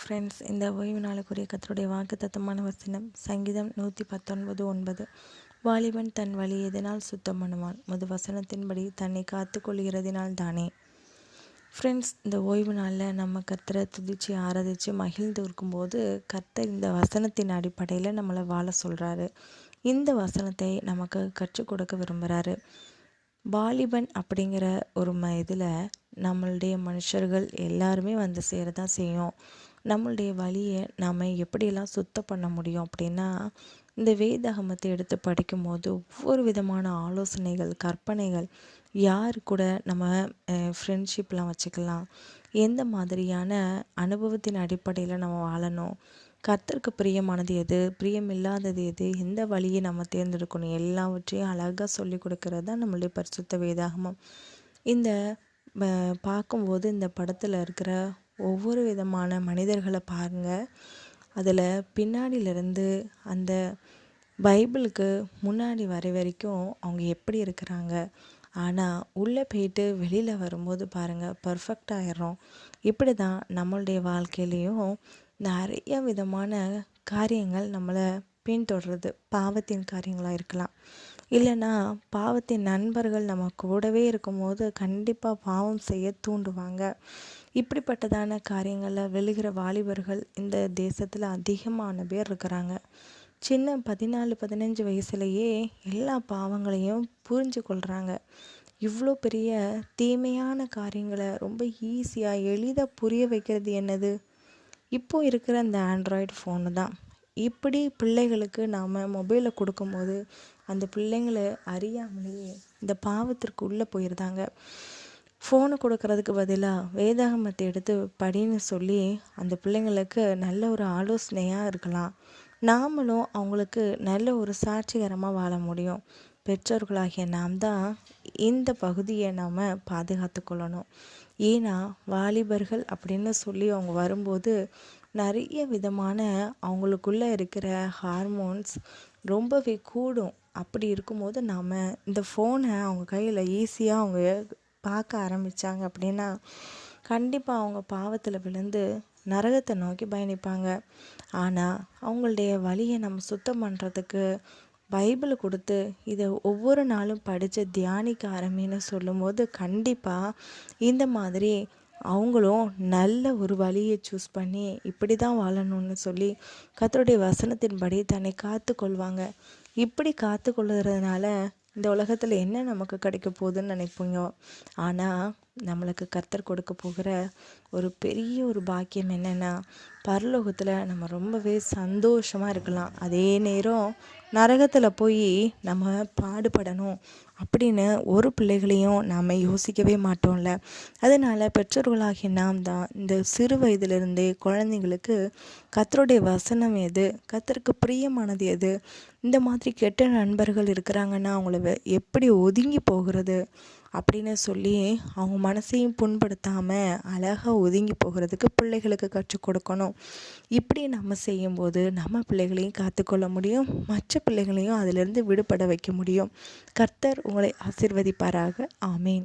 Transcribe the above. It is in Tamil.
ஃப்ரெண்ட்ஸ் இந்த ஓய்வு நாளுக்குரிய கத்தருடைய வாக்கு தத்தமான வசனம் சங்கீதம் நூற்றி பத்தொன்பது ஒன்பது. வாலிபன் தன் வழி எதனால் சுத்தம் பண்ணுவான் முது வசனத்தின்படி தன்னை காத்து கொள்கிறதினால் தானே. ஃப்ரெண்ட்ஸ் இந்த ஓய்வு நாளில் நம்ம கர்த்தரை துதிச்சு ஆராதிச்சு மகிழ்ந்து இருக்கும்போது கர்த்தர் இந்த வசனத்தின் அடிப்படையில் நம்மளை வாழ சொல்கிறாரு இந்த வசனத்தை நமக்கு கற்றுக் கொடுக்க விரும்புகிறாரு வாலிபன் அப்படிங்கிற ஒரு ம இதில் நம்மளுடைய மனுஷர்கள் எல்லாருமே வந்து சேர தான் செய்யும். நம்மளுடைய வழியை நாம் எப்படியெல்லாம் சுத்தம் பண்ண முடியும் அப்படின்னா இந்த வேதாகமத்தை எடுத்து படிக்கும்போது ஒவ்வொரு விதமான ஆலோசனைகள் கற்பனைகள் யார் கூட நம்ம ஃப்ரெண்ட்ஷிப்லாம் வச்சுக்கலாம் எந்த மாதிரியான அனுபவத்தின் அடிப்படையில் நம்ம வாழணும் கர்த்தருக்கு பிரியமானது எது பிரியமில்லாதது எது எந்த வழியை நம்ம தேர்ந்தெடுக்கணும் எல்லாவற்றையும் அழகாக சொல்லி கொடுக்கறது தான் நம்மளுடைய பரிசுத்த வேதாகமம் இந்த பார்க்கும்போது இந்த படத்தில் இருக்கிற ஒவ்வொரு விதமான மனிதர்களை பாருங்கள் அதில் பின்னாடியிலேருந்து அந்த பைபிளுக்கு முன்னாடி வர வரைக்கும் அவங்க எப்படி இருக்கிறாங்க. ஆனால் உள்ளே போயிட்டு வெளியில் வரும்போது பாருங்கள் பர்ஃபெக்ட் ஆயிடுறோம். இப்படி தான் நம்மளுடைய வாழ்க்கையிலையும் நிறைய விதமான காரியங்கள் நம்மளை பின்தொடருது. பாவத்தின் காரியங்களாக இருக்கலாம். இல்லைன்னா பாவத்தின் நண்பர்கள் நம்ம கூடவே இருக்கும்போது கண்டிப்பாக பாவம் செய்ய தூண்டுவாங்க. இப்படிப்பட்டதான காரியங்களில் விழுகிற வாலிபர்கள் இந்த தேசத்தில் அதிகமான பேர் இருக்கிறாங்க. சின்ன பதினாலு பதினஞ்சு வயசுலேயே எல்லா பாவங்களையும் புரிஞ்சு கொள்கிறாங்க இவ்வளோ பெரிய தீமையான காரியங்களை ரொம்ப ஈஸியாக எளிதாக புரிய வைக்கிறது என்னது? இப்போது இருக்கிற அந்த ஆண்ட்ராய்டு ஃபோனு தான். இப்படி பிள்ளைகளுக்கு நாம் மொபைலை கொடுக்கும்போது அந்த பிள்ளைங்களை அறியாமலேயே இந்த பாவத்திற்கு உள்ளே போயிருந்தாங்க. ஃபோனு கொடுக்கறதுக்கு பதிலாக வேதாகமத்தை எடுத்து படின்னு சொல்லி அந்த பிள்ளைங்களுக்கு நல்ல ஒரு ஆலோசனையாக இருக்கலாம். நாமளும் அவங்களுக்கு நல்ல ஒரு சாட்சிகரமாக வாழ முடியும். பெற்றோர்களாகிய நாம் தான் இந்த பகுதியை நாம் பாதுகாத்து கொள்ளணும். ஏன்னா வாலிபர்கள் அப்படின்னு சொல்லி அவங்க வரும்போது நிறைய விதமான அவங்களுக்குள்ளே இருக்கிற ஹார்மோன்ஸ் ரொம்பவே கூடும். அப்படி இருக்கும்போது நாம் இந்த ஃபோனை அவங்க கையில் ஈஸியாக அவங்க பார்க்க ஆரம்பித்தாங்க அப்படின்னா கண்டிப்பாக அவங்க பாவத்தில் விழுந்து நரகத்தை நோக்கி பயணிப்பாங்க. ஆனால் அவங்களுடைய வழியை நம்ம சுத்தம் பண்ணுறதுக்கு பைபிள் கொடுத்து இதை ஒவ்வொரு நாளும் படித்து தியானிக்க ஆரம்பின்னு சொல்லும்போது கண்டிப்பாக இந்த மாதிரி அவங்களும் நல்ல ஒரு வழியை சூஸ் பண்ணி இப்படி தான் வாழணும்னு சொல்லி கத்தருடைய வசனத்தின்படி தன்னை காத்து கொள்வாங்க இப்படி காத்து கொள்ளுறதுனால இந்த உலகத்தில் என்ன நமக்கு கிடைக்க போகுதுன்னு நினைப்பீங்க? ஆனால் நம்மளுக்கு கர்த்தர் கொடுக்க போகிற ஒரு பெரிய ஒரு பாக்கியம் என்னென்னா பரலோகத்தில் நம்ம ரொம்பவே சந்தோஷமாக இருக்கலாம். அதே நேரம் நரகத்தில் போய் நம்ம பாடுபடணும் அப்படின்னு ஒரு பிள்ளைகளையும் நாம் யோசிக்கவே மாட்டோம்ல. அதனால் பெற்றோர்களாகிய நாம் தான் இந்த சிறு வயதிலிருந்தே குழந்தைங்களுக்கு கத்தருடைய வசனம் எது கத்தருக்கு பிரியமானது எது இந்த மாதிரி கெட்ட நண்பர்கள் இருக்கிறாங்கன்னா அவங்கள எப்படி ஒதுங்கி போகிறது அப்படின்னு சொல்லி அவங்க மனசையும் புண்படுத்தாமல் அழகாக ஒதுங்கி போகிறதுக்கு பிள்ளைகளுக்கு கற்றுக் கொடுக்கணும். இப்படி நம்ம செய்யும்போது நம்ம பிள்ளைகளையும் காத்துக்கொள்ள முடியும். மற்ற பிள்ளைகளையும் அதிலிருந்து விடுபட வைக்க முடியும். கர்த்தர் உங்களை ஆசிர்வதிப்பாராக. ஆமீன்.